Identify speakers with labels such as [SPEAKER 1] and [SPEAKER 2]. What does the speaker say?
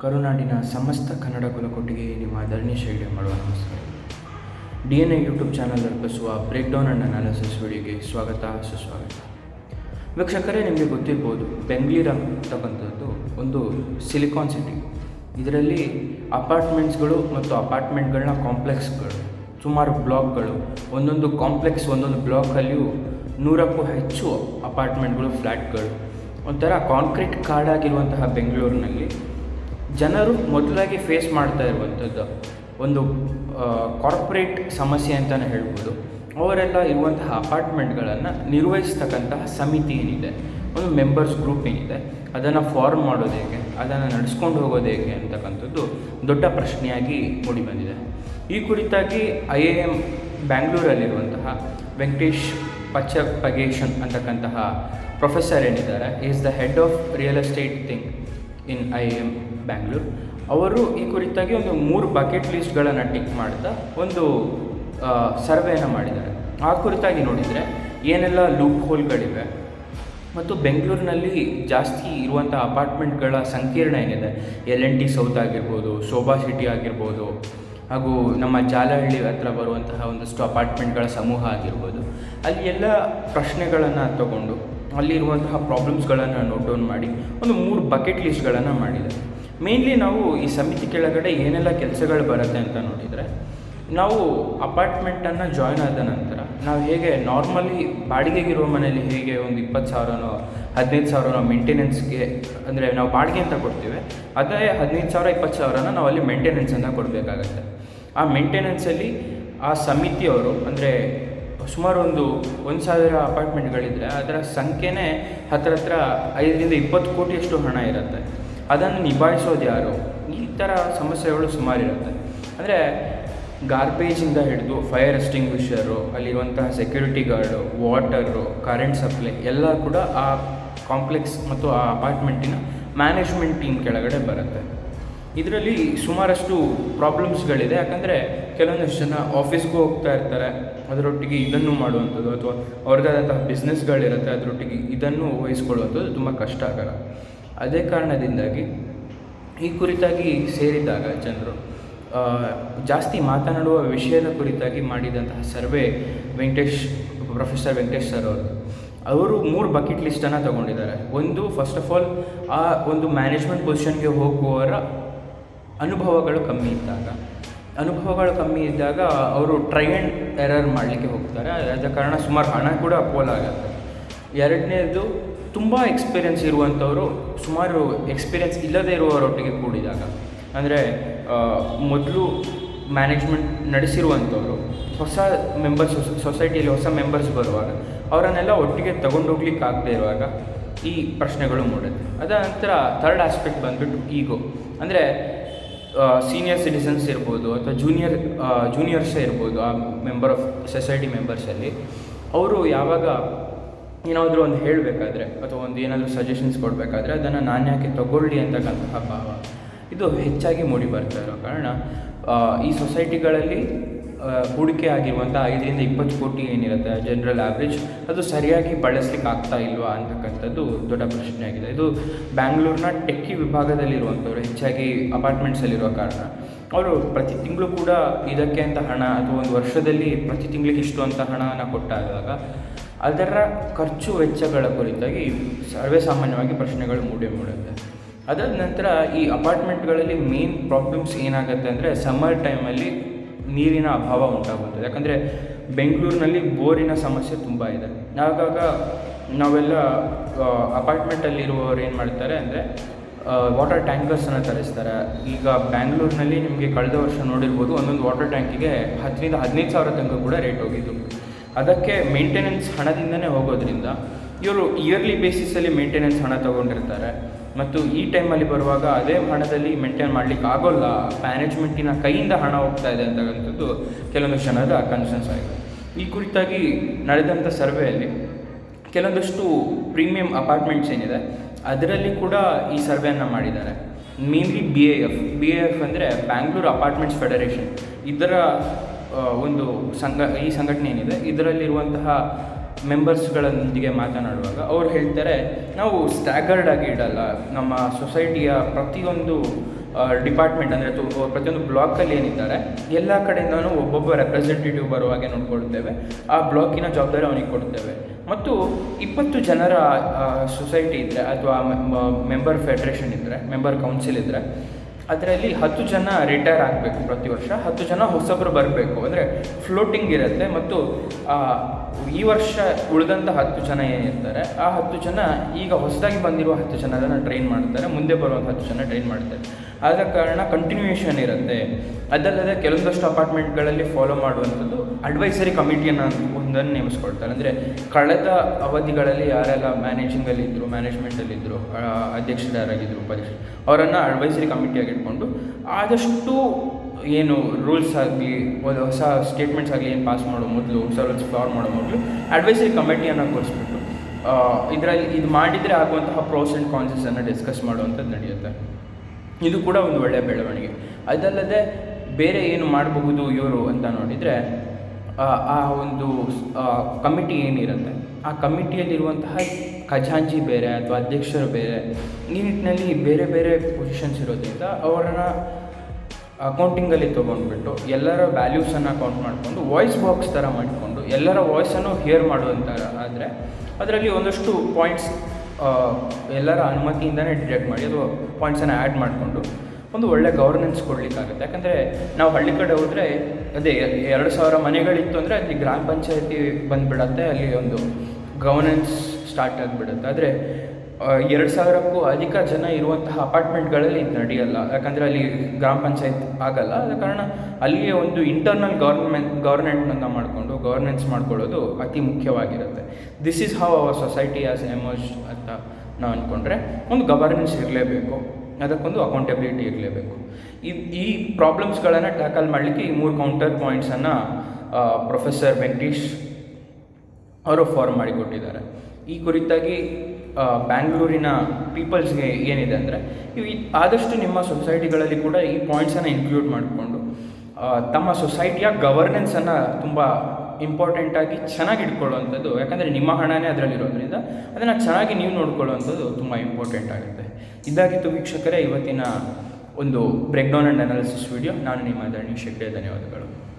[SPEAKER 1] ಕರುನಾಡಿನ ಸಮಸ್ತ ಕನ್ನಡ ಕುಲಕೋಟಿಗೆ ನಿಮ್ಮ ಧರಣಿ ಶೈಲಿ ಮಾಡುವ ನಮಸ್ಕಾರ. D N A YouTube channel ಅರ್ಪಿಸುವ ಬ್ರೇಕ್ ಡೌನ್ ಅಂಡ್ ಅನಾಲಿಸಿಸ್ ವಿಡಿಯೋಗೆ ಸ್ವಾಗತ, ಸುಸ್ವಾಗತ. ವೀಕ್ಷಕರೇ, ನಿಮಗೆ ಗೊತ್ತಿರ್ಬೋದು, ಬೆಂಗಳೂರು ಅಂತಕ್ಕಂಥದ್ದು ಒಂದು ಸಿಲಿಕಾನ್ ಸಿಟಿ. ಇದರಲ್ಲಿ ಅಪಾರ್ಟ್ಮೆಂಟ್ಸ್ಗಳು ಮತ್ತು ಅಪಾರ್ಟ್ಮೆಂಟ್ಗಳನ್ನ ಕಾಂಪ್ಲೆಕ್ಸ್ಗಳು, ಸುಮಾರು ಬ್ಲಾಕ್ಗಳು, ಒಂದೊಂದು ಕಾಂಪ್ಲೆಕ್ಸ್, ಒಂದೊಂದು ಬ್ಲಾಕಲ್ಲಿಯೂ ನೂರಕ್ಕೂ ಹೆಚ್ಚು ಅಪಾರ್ಟ್ಮೆಂಟ್ಗಳು, ಫ್ಲ್ಯಾಟ್ಗಳು. ಒಂಥರ ಕಾಂಕ್ರೀಟ್ ಆಗಿರುವಂತಹ ಬೆಂಗಳೂರಿನಲ್ಲಿ ಜನರು ಮೊದಲಾಗಿ ಫೇಸ್ ಮಾಡ್ತಾ ಇರುವಂಥದ್ದು ಒಂದು ಕಾರ್ಪೊರೇಟ್ ಸಮಸ್ಯೆ ಅಂತಲೇ ಹೇಳ್ಬೋದು. ಅವರೆಲ್ಲ ಇರುವಂತಹ ಅಪಾರ್ಟ್ಮೆಂಟ್ಗಳನ್ನು ನಿರ್ವಹಿಸ್ತಕ್ಕಂತಹ ಸಮಿತಿ ಏನಿದೆ, ಒಂದು ಮೆಂಬರ್ಸ್ ಗ್ರೂಪ್ ಏನಿದೆ, ಅದನ್ನು ಫಾರ್ಮ್ ಮಾಡೋದು ಹೇಗೆ, ಅದನ್ನು ನಡೆಸ್ಕೊಂಡು ಹೋಗೋದು ಹೇಗೆ ಅಂತಕ್ಕಂಥದ್ದು ದೊಡ್ಡ ಪ್ರಶ್ನೆಯಾಗಿ ಮೂಡಿಬಂದಿದೆ ಈ ಕುರಿತಾಗಿ ಐ ಎ ಎಂ ಬ್ಯಾಂಗ್ಳೂರಲ್ಲಿರುವಂತಹ ವೆಂಕಟೇಶ್ ಪಚ್ಚಪಗೇಶನ್ ಅಂತಕ್ಕಂತಹ ಪ್ರೊಫೆಸರ್ ಏನಿದ್ದಾರೆ is the head of real estate thing in I M Bangalore. ಅವರು ಈ ಕುರಿತಾಗಿ ಒಂದು ಮೂರು ಬಕೆಟ್ ಲಿಸ್ಟ್ಗಳನ್ನು ಟಿಕ್ ಮಾಡ್ತಾ ಒಂದು ಸರ್ವೆಯನ್ನು ಮಾಡಿದ್ದಾರೆ. ಆ ಕುರಿತಾಗಿ ನೋಡಿದರೆ ಏನೆಲ್ಲ ಲೂಪ್ ಹೋಲ್ಗಳಿವೆ ಮತ್ತು ಬೆಂಗಳೂರಿನಲ್ಲಿ ಜಾಸ್ತಿ ಇರುವಂಥ ಅಪಾರ್ಟ್ಮೆಂಟ್ಗಳ ಸಂಕೀರ್ಣ ಏನಿದೆ? ಎಲ್ ಎನ್ ಟಿ ಸೌತ್ ಆಗಿರ್ಬೋದು, ಶೋಭಾ ಸಿಟಿ ಆಗಿರ್ಬೋದು, ಹಾಗೂ ನಮ್ಮ ಜಾಲಹಳ್ಳಿ ಹತ್ರ ಬರುವಂತಹ ಒಂದಷ್ಟು ಅಪಾರ್ಟ್ಮೆಂಟ್ಗಳ ಸಮೂಹ ಆಗಿರ್ಬೋದು. ಅಲ್ಲಿ ಎಲ್ಲ ಪ್ರಶ್ನೆಗಳನ್ನು ತಗೊಂಡು ಅಲ್ಲಿರುವಂತಹ ಪ್ರಾಬ್ಲಮ್ಸ್ಗಳನ್ನು ನೋಟ್ ಡೌನ್ ಮಾಡಿ, ಒಂದು ಮೂರು ಬಕೆಟ್ ಲಿಸ್ಟ್ಗಳನ್ನು ಮಾಡಿದೆ. ಮೇನ್ಲಿ ನಾವು ಈ ಸಮಿತಿ ಕೆಳಗಡೆ ಏನೆಲ್ಲ ಕೆಲಸಗಳು ಬರುತ್ತೆ ಅಂತ ನೋಡಿದರೆ, ನಾವು ಅಪಾರ್ಟ್ಮೆಂಟನ್ನು ಜಾಯ್ನ್ ಆದ ನಂತರ, ನಾವು ಹೇಗೆ ನಾರ್ಮಲಿ ಬಾಡಿಗೆಗಿರುವ ಮನೆಯಲ್ಲಿ ಹೇಗೆ ಒಂದು ಇಪ್ಪತ್ತು ಸಾವಿರನೋ, ಹದಿನೈದು ಸಾವಿರನೋ ಮೇಂಟೆನೆನ್ಸ್ಗೆ ಅಂದರೆ ನಾವು ಬಾಡಿಗೆ ಅಂತ ಕೊಡ್ತೀವಿ, ಅದೇ ಹದಿನೈದು ಸಾವಿರ, ಇಪ್ಪತ್ತು ಸಾವಿರನ ನಾವು ಅಲ್ಲಿ ಮೇಂಟೆನೆನ್ಸನ್ನು ಕೊಡಬೇಕಾಗತ್ತೆ. ಆ ಮೇಂಟೆನೆನ್ಸಲ್ಲಿ ಆ ಸಮಿತಿಯವರು, ಅಂದರೆ ಸುಮಾರು ಒಂದು ಒಂದು ಸಾವಿರ ಅಪಾರ್ಟ್ಮೆಂಟ್ಗಳಿದ್ರೆ ಅದರ ಸಂಖ್ಯೆನೇ ಹತ್ರ ಹತ್ರ ಐದರಿಂದ ಇಪ್ಪತ್ತು ಕೋಟಿಯಷ್ಟು ಹಣ ಇರುತ್ತೆ. ಅದನ್ನು ನಿಭಾಯಿಸೋದು ಯಾರು? ಈ ಥರ ಸಮಸ್ಯೆಗಳು ಸುಮಾರು ಇರುತ್ತೆ ಅಂದರೆ ಗಾರ್ಬೇಜಿಂದ ಹಿಡಿದು ಫೈರ್ ಎಸ್ಟಿಂಗ್ವಿಷರು ಅಲ್ಲಿರುವಂತಹ security guard, water, current supply ಎಲ್ಲ ಕೂಡ ಆ ಕಾಂಪ್ಲೆಕ್ಸ್ ಮತ್ತು ಆ ಅಪಾರ್ಟ್ಮೆಂಟಿನ ಮ್ಯಾನೇಜ್ಮೆಂಟ್ ಟೀಮ್ ಕೆಳಗಡೆ ಬರುತ್ತೆ. ಇದರಲ್ಲಿ ಸುಮಾರಷ್ಟು ಪ್ರಾಬ್ಲಮ್ಸ್ಗಳಿದೆ. ಯಾಕಂದರೆ ಕೆಲವೊಂದಷ್ಟು ಜನ ಆಫೀಸ್ಗೂ ಹೋಗ್ತಾ ಇರ್ತಾರೆ. ಅದರೊಟ್ಟಿಗೆ ಇದನ್ನು ಮಾಡುವಂಥದ್ದು ಅಥವಾ ಅವ್ರದ್ದಾದಂತಹ ಬಿಸ್ನೆಸ್ಗಳಿರುತ್ತೆ. ಅದರೊಟ್ಟಿಗೆ ಇದನ್ನು ವಹಿಸ್ಕೊಳ್ಳುವಂಥದ್ದು ತುಂಬ ಕಷ್ಟ ಆಗಲ್ಲ. ಅದೇ ಕಾರಣದಿಂದಾಗಿ ಈ ಕುರಿತಾಗಿ ಸೇರಿದಾಗ ಜನರು ಜಾಸ್ತಿ ಮಾತನಾಡುವ ವಿಷಯದ ಕುರಿತಾಗಿ ಮಾಡಿದಂತಹ survey Venkatesh, professor Venkatesh sir ಅವರು. ಅವರು ಮೂರು ಬಕೆಟ್ ಲಿಸ್ಟನ್ನು ತಗೊಂಡಿದ್ದಾರೆ. ಒಂದು ಫಸ್ಟ್ ಆಫ್ ಆಲ್ ಆ ಒಂದು ಮ್ಯಾನೇಜ್ಮೆಂಟ್ ಪೊಸಿಷನ್ಗೆ ಹೋಗುವವರ ಅನುಭವಗಳು ಕಮ್ಮಿ ಇದ್ದಾಗ. ಅನುಭವಗಳು ಕಮ್ಮಿ ಇದ್ದಾಗ ಅವರು ಟ್ರೈ ಆ್ಯಂಡ್ ಎರರ್ ಮಾಡಲಿಕ್ಕೆ ಹೋಗ್ತಾರೆ. ಆದ ಕಾರಣ ಸುಮಾರು ಹಣ ಕೂಡ ಪೋಲಾಗುತ್ತೆ ಎರಡನೇದು ತುಂಬ ಎಕ್ಸ್ಪೀರಿಯೆನ್ಸ್ ಇರುವಂಥವರು ಸುಮಾರು ಎಕ್ಸ್ಪೀರಿಯೆನ್ಸ್ ಇಲ್ಲದೇ ಇರುವವರೊಟ್ಟಿಗೆ ಕೂಡಿದಾಗ. ಅಂದರೆ ಮೊದಲು ಮ್ಯಾನೇಜ್ಮೆಂಟ್ ನಡೆಸಿರುವಂಥವರು, ಹೊಸ ಮೆಂಬರ್ಸ್ ಸೊಸೈಟಿಯಲ್ಲಿ ಹೊಸ ಮೆಂಬರ್ಸ್ ಬರುವಾಗ ಅವರನ್ನೆಲ್ಲ ಒಟ್ಟಿಗೆ ತಗೊಂಡೋಗ್ಲಿಕ್ಕೆ ಆಗದೆ ಇರುವಾಗ ಈ ಪ್ರಶ್ನೆಗಳು ಮೂಡುತ್ತೆ. ಅದ ನಂತರ ಥರ್ಡ್ ಆಸ್ಪೆಕ್ಟ್ ಬಂದುಬಿಟ್ಟು ಈಗೋ ಅಂದರೆ ಸೀನಿಯರ್ ಸಿಟಿಸನ್ಸ್ ಇರ್ಬೋದು ಅಥವಾ ಜೂನಿಯರ್ ಜೂನಿಯರ್ಸೇ ಇರ್ಬೋದು, ಆ ಮೆಂಬರ್ ಆಫ್ ಸೊಸೈಟಿ ಮೆಂಬರ್ಸಲ್ಲಿ ಅವರು ಯಾವಾಗ ಏನಾದರೂ ಒಂದು ಹೇಳಬೇಕಾದ್ರೆ ಅಥವಾ ಒಂದು ಏನಾದರೂ ಸಜೆಷನ್ಸ್ ಕೊಡಬೇಕಾದ್ರೆ ಅದನ್ನು ನಾನು ಯಾಕೆ ತಗೊಳ್ಳಿ ಅಂತಕ್ಕಂತಹ ಭಾವ. ಇದು ಹೆಚ್ಚಾಗಿ ಮೂಡಿ ಬರ್ತಾ ಇರೋ ಕಾರಣ. ಈ ಸೊಸೈಟಿಗಳಲ್ಲಿ ಹೂಡಿಕೆ ಆಗಿರುವಂಥ ಐದರಿಂದ ಇಪ್ಪತ್ತು ಕೋಟಿ ಏನಿರುತ್ತೆ, ಜನರಲ್ ಆ್ಯಾವ್ರೇಜ್ ಅದು ಸರಿಯಾಗಿ ಬಳಸ್ಲಿಕ್ಕೆ ಆಗ್ತಾ ಇಲ್ವಾ ಅಂತಕ್ಕಂಥದ್ದು ದೊಡ್ಡ ಪ್ರಶ್ನೆ ಆಗಿದೆ ಇದು ಬ್ಯಾಂಗ್ಳೂರಿನ ಟೆಕ್ಕಿ ವಿಭಾಗದಲ್ಲಿರುವಂಥವ್ರು ಹೆಚ್ಚಾಗಿ ಅಪಾರ್ಟ್ಮೆಂಟ್ಸಲ್ಲಿರುವ ಕಾರಣ. ಅವರು ಪ್ರತಿ ತಿಂಗಳು ಕೂಡ ಇದಕ್ಕೆ ಅಂತ ಹಣ ಅಥವಾ ಒಂದು ವರ್ಷದಲ್ಲಿ ಪ್ರತಿ ತಿಂಗಳಿಗೆ ಇಷ್ಟು ಅಂತ ಹಣನ ಕೊಟ್ಟಾದಾಗ, ಅದರ ಖರ್ಚು ವೆಚ್ಚಗಳ ಕುರಿತಾಗಿ ಸರ್ವೇ ಸಾಮಾನ್ಯವಾಗಿ ಪ್ರಶ್ನೆಗಳು ಮೂಡಿ ಮೂಡುತ್ತೆ. ಅದಾದ ನಂತರ ಈ ಅಪಾರ್ಟ್ಮೆಂಟ್ಗಳಲ್ಲಿ ಮೇನ್ ಪ್ರಾಬ್ಲಮ್ಸ್ ಏನಾಗುತ್ತೆ ಅಂದರೆ ಸಮ್ಮರ್ ಟೈಮಲ್ಲಿ ನೀರಿನ ಅಭಾವ ಉಂಟಾಗುತ್ತದೆ. ಯಾಕಂದರೆ ಬೆಂಗಳೂರಿನಲ್ಲಿ ಬೋರಿನ ಸಮಸ್ಯೆ ತುಂಬ ಇದೆ. ಆಗಾಗ ನಾವೆಲ್ಲ ಅಪಾರ್ಟ್ಮೆಂಟಲ್ಲಿರುವವರು ಏನು ಮಾಡ್ತಾರೆ ಅಂದರೆ ವಾಟರ್ ಟ್ಯಾಂಕರ್ಸನ್ನು ತರಿಸ್ತಾರೆ. ಈಗ ಬ್ಯಾಂಗ್ಳೂರಿನಲ್ಲಿ ನಿಮಗೆ ಕಳೆದ ವರ್ಷ ನೋಡಿರ್ಬೋದು, ಒಂದೊಂದು ವಾಟರ್ ಟ್ಯಾಂಕಿಗೆ ಹತ್ತರಿಂದ ಹದಿನೈದು ಸಾವಿರ ತನಕ ಕೂಡ ರೇಟ್ ಹೋಗಿದ್ದು. ಅದಕ್ಕೆ ಮೇಂಟೆನೆನ್ಸ್ ಹಣದಿಂದನೇ ಹೋಗೋದ್ರಿಂದ ಇವರು ಇಯರ್ಲಿ ಬೇಸಿಸಲ್ಲಿ ಮೇಂಟೆನೆನ್ಸ್ ಹಣ ತೊಗೊಂಡಿರ್ತಾರೆ. ಮತ್ತು ಈ ಟೈಮಲ್ಲಿ ಬರುವಾಗ ಅದೇ ಹಣದಲ್ಲಿ ಮೇಂಟೈನ್ ಮಾಡಲಿಕ್ಕೆ ಆಗೋಲ್ಲ. ಮ್ಯಾನೇಜ್ಮೆಂಟಿನ ಕೈಯಿಂದ ಹಣ ಹೋಗ್ತಾ ಇದೆ ಅಂತಕ್ಕಂಥದ್ದು ಕೆಲವೊಂದು ಜನದ ಕನ್ಸರ್ನ್ಸ್ ಆಗಿದೆ. ಈ ಕುರಿತಾಗಿ ನಡೆದಂಥ ಸರ್ವೆಯಲ್ಲಿ ಕೆಲವೊಂದಷ್ಟು ಪ್ರೀಮಿಯಂ ಅಪಾರ್ಟ್ಮೆಂಟ್ಸ್ ಏನಿದೆ, ಅದರಲ್ಲಿ ಕೂಡ ಈ ಸರ್ವೆಯನ್ನು ಮಾಡಿದ್ದಾರೆ. Mainly B A F B A F ಅಂದರೆ ಬ್ಯಾಂಗ್ಳೂರು ಅಪಾರ್ಟ್ಮೆಂಟ್ಸ್ ಫೆಡರೇಷನ್ ಇದರ ಒಂದು ಸಂಘ, ಈ ಸಂಘಟನೆ ಏನಿದೆ, ಇದರಲ್ಲಿರುವಂತಹ ಮೆಂಬರ್ಸ್ಗಳೊಂದಿಗೆ ಮಾತನಾಡುವಾಗ ಅವ್ರು ಹೇಳ್ತಾರೆ, ನಾವು ಸ್ಟ್ಯಾಗರ್ಡ್ ಆಗಿ ಇಡಲ್ಲ. ನಮ್ಮ ಸೊಸೈಟಿಯ ಪ್ರತಿಯೊಂದು ಡಿಪಾರ್ಟ್ಮೆಂಟ್ ಅಂದರೆ ಪ್ರತಿಯೊಂದು ಬ್ಲಾಕಲ್ಲಿ ಏನಿದ್ದಾರೆ, ಎಲ್ಲ ಕಡೆಯಿಂದನೂ ಒಬ್ಬೊಬ್ಬ ರೆಪ್ರೆಸೆಂಟೇಟಿವ್ ಬರುವ ಹಾಗೆ ನೋಡ್ಕೊಳ್ತೇವೆ. ಆ ಬ್ಲಾಕಿನ ಜವಾಬ್ದಾರಿ ಅವನಿಗೆ ಕೊಡ್ತೇವೆ. ಮತ್ತು ಇಪ್ಪತ್ತು ಜನರ ಸೊಸೈಟಿ ಇದ್ದರೆ ಅಥವಾ ಮೆಂಬರ್ ಫೆಡರೇಷನ್ ಇದ್ದರೆ ಮೆಂಬರ್ ಕೌನ್ಸಿಲ್ ಇದ್ದರೆ ಅದರಲ್ಲಿ ಹತ್ತು ಜನ ರಿಟೈರ್ ಆಗಬೇಕು ಪ್ರತಿ ವರ್ಷ, ಹತ್ತು ಜನ ಹೊಸಬ್ರು ಬರಬೇಕು. ಅಂದರೆ ಫ್ಲೋಟಿಂಗ್ ಇರುತ್ತೆ ಮತ್ತು ಈ ವರ್ಷ ಉಳಿದಂಥ ಹತ್ತು ಜನ ಏನಿರ್ತಾರೆ, ಆ ಹತ್ತು ಜನ ಈಗ ಹೊಸದಾಗಿ ಬಂದಿರುವ ಹತ್ತು ಜನ ಅದನ್ನು ಟ್ರೈನ್ ಮಾಡ್ತಾರೆ, ಮುಂದೆ ಬರುವಂಥ ಹತ್ತು ಜನ ಟ್ರೈನ್ ಮಾಡ್ತಾರೆ. ಆದ ಕಾರಣ ಕಂಟಿನ್ಯೂಯೇಷನ್ ಇರುತ್ತೆ. ಅದಲ್ಲದೆ ಕೆಲವೊಂದಷ್ಟು ಅಪಾರ್ಟ್ಮೆಂಟ್ಗಳಲ್ಲಿ ಫಾಲೋ ಮಾಡುವಂಥದ್ದು ಅಡ್ವೈಸರಿ ಕಮಿಟಿಯನ್ನು ಒಂದನ್ನು ನೇಮಿಸ್ಕೊಳ್ತಾರೆ. ಅಂದರೆ ಕಳೆದ ಅವಧಿಗಳಲ್ಲಿ ಯಾರೆಲ್ಲ ಮ್ಯಾನೇಜಿಂಗಲ್ಲಿದ್ದರು ಮ್ಯಾನೇಜ್ಮೆಂಟಲ್ಲಿದ್ದರು ಅಧ್ಯಕ್ಷರಾಗಿದ್ದರು ಉಪಾಧ್ಯಕ್ಷರು ಅವರನ್ನು ಅಡ್ವೈಸರಿ ಕಮಿಟಿಯಾಗಿ ಇಟ್ಕೊಂಡು ಆದಷ್ಟು ಏನು ರೂಲ್ಸ್ ಆಗಲಿ ಹೊಸ ಸ್ಟೇಟ್ಮೆಂಟ್ಸ್ ಆಗಲಿ ಏನು ಪಾಸ್ ಮಾಡೋ ಮೊದಲು, ಹೊಸ ರೂಲ್ಸ್ ಫಾರ್ಮ್ ಮಾಡೋ ಮೊದಲು ಅಡ್ವೈಸರಿ ಕಮಿಟಿಯನ್ನು ಕೂರಿಸ್ಬಿಟ್ಟು ಇದರಲ್ಲಿ ಇದು ಮಾಡಿದರೆ ಆಗುವಂತಹ ಪ್ರೋಸ್ ಆ್ಯಂಡ್ ಕಾನ್ಸಸ್ಸನ್ನು ಡಿಸ್ಕಸ್ ಮಾಡುವಂಥದ್ದು ನಡೆಯುತ್ತೆ. ಇದು ಕೂಡ ಒಂದು ಒಳ್ಳೆಯ ಬೆಳವಣಿಗೆ. ಅದಲ್ಲದೆ ಬೇರೆ ಏನು ಮಾಡಬಹುದು ಇವರು ಅಂತ ನೋಡಿದರೆ, ಆ ಒಂದು ಕಮಿಟಿ ಏನಿರುತ್ತೆ ಆ ಕಮಿಟಿಯಲ್ಲಿರುವಂತಹ ಖಜಾಂಚಿ ಬೇರೆ ಅಥವಾ ಅಧ್ಯಕ್ಷರು ಬೇರೆ, ಈ ನಿಟ್ಟಿನಲ್ಲಿ ಬೇರೆ ಬೇರೆ ಪೊಸಿಷನ್ಸ್ ಇರೋದ್ರಿಂದ ಅವರನ್ನು ಅಕೌಂಟಿಂಗಲ್ಲಿ ತೊಗೊಂಡ್ಬಿಟ್ಟು ಎಲ್ಲರ ವ್ಯಾಲ್ಯೂಸನ್ನು ಕೌಂಟ್ ಮಾಡಿಕೊಂಡು ವಾಯ್ಸ್ ಬಾಕ್ಸ್ ಥರ ಮಾಡಿಕೊಂಡು ಎಲ್ಲರ ವಾಯ್ಸನ್ನು ಹಿಯರ್ ಮಾಡುವಂಥ ಆದರೆ ಅದರಲ್ಲಿ ಒಂದಷ್ಟು ಪಾಯಿಂಟ್ಸ್ ಎಲ್ಲರ ಅನುಮತಿಯಿಂದನೇ ಡಿಟೆಕ್ಟ್ ಮಾಡಿ ಅದು ಪಾಯಿಂಟ್ಸನ್ನು ಆ್ಯಡ್ ಮಾಡಿಕೊಂಡು ಒಂದು ಒಳ್ಳೆ ಗವರ್ನೆನ್ಸ್ ಕೊಡಲಿಕ್ಕಾಗುತ್ತೆ. ಯಾಕಂದರೆ ನಾವು ಹಳ್ಳಿ ಕಡೆ ಹೋದರೆ ಅದೇ ಎರಡು ಸಾವಿರ ಮನೆಗಳಿತ್ತು ಅಂದರೆ ಅಲ್ಲಿ ಗ್ರಾಮ ಪಂಚಾಯತಿ ಬಂದುಬಿಡತ್ತೆ ಅಲ್ಲಿ ಒಂದು ಗವರ್ನೆನ್ಸ್ ಸ್ಟಾರ್ಟ್ ಆಗಿಬಿಡುತ್ತೆ. ಆದರೆ ಎರಡು ಸಾವಿರಕ್ಕೂ ಅಧಿಕ ಜನ ಇರುವಂತಹ ಅಪಾರ್ಟ್ಮೆಂಟ್ಗಳಲ್ಲಿ ಇದು ನಡೆಯಲ್ಲ. ಯಾಕಂದರೆ ಅಲ್ಲಿ ಗ್ರಾಮ ಪಂಚಾಯತ್ ಆಗಲ್ಲ. ಆದ ಕಾರಣ ಅಲ್ಲಿಯೇ ಒಂದು ಇಂಟರ್ನಲ್ ಗೌರ್ಮೆಂಟ್ ಗೌರ್ನೆಂಟ್ನನ್ನು ಮಾಡಿಕೊಂಡು ಗವರ್ನೆನ್ಸ್ ಮಾಡ್ಕೊಳ್ಳೋದು ಅತಿ ಮುಖ್ಯವಾಗಿರುತ್ತೆ. This is how our society as emerge ಅಂತ ನಾವು ಅಂದ್ಕೊಂಡ್ರೆ ಒಂದು ಗವರ್ನೆನ್ಸ್ ಇರಲೇಬೇಕು. ಅದಕ್ಕೊಂದು ಅಕೌಂಟೆಬಿಲಿಟಿ ಇರಲೇಬೇಕು. ಈ ಈ ಪ್ರಾಬ್ಲಮ್ಸ್ಗಳನ್ನು ಟ್ಯಾಕಲ್ ಮಾಡಲಿಕ್ಕೆ ಈ ಮೂರು ಕೌಂಟರ್ ಪಾಯಿಂಟ್ಸನ್ನು ಪ್ರೊಫೆಸರ್ ವೆಂಕಟೇಶ್ ಅವರು ಫಾರ್ಮ್ ಮಾಡಿಕೊಟ್ಟಿದ್ದಾರೆ. ಈ ಕುರಿತಾಗಿ ಬ್ಯಾಂಗ್ಳೂರಿನ ಪೀಪಲ್ಸ್ಗೆ ಏನಿದೆ ಅಂದರೆ, ಇವು ಆದಷ್ಟು ನಿಮ್ಮ ಸೊಸೈಟಿಗಳಲ್ಲಿ ಕೂಡ ಈ ಪಾಯಿಂಟ್ಸನ್ನು ಇನ್ಕ್ಲೂಡ್ ಮಾಡಿಕೊಂಡು ತಮ್ಮ ಸೊಸೈಟಿಯ ಗವರ್ನೆನ್ಸನ್ನು ತುಂಬ ಇಂಪಾರ್ಟೆಂಟಾಗಿ ಚೆನ್ನಾಗಿ ಇಟ್ಕೊಳ್ಳುವಂಥದ್ದು ಯಾಕಂದರೆ ನಿಮ್ಮ ಹಣನೇ ಅದರಲ್ಲಿರೋದ್ರಿಂದ ಅದನ್ನು ಚೆನ್ನಾಗಿ ನೀವು ನೋಡ್ಕೊಳ್ಳುವಂಥದ್ದು ತುಂಬ ಇಂಪಾರ್ಟೆಂಟ್ ಆಗುತ್ತೆ. ಇದಾಗಿತ್ತು ವೀಕ್ಷಕರೇ, ಇವತ್ತಿನ ಒಂದು ಬ್ರೇಕ್ಡೌನ್ ಆ್ಯಂಡ್ ಅನಾಲಿಸಿಸ್ ವಿಡಿಯೋ ನಾನು ನಿಮ್ಮ ಧರಣಿ ಶೆಟ್ಟೆ, ಧನ್ಯವಾದಗಳು.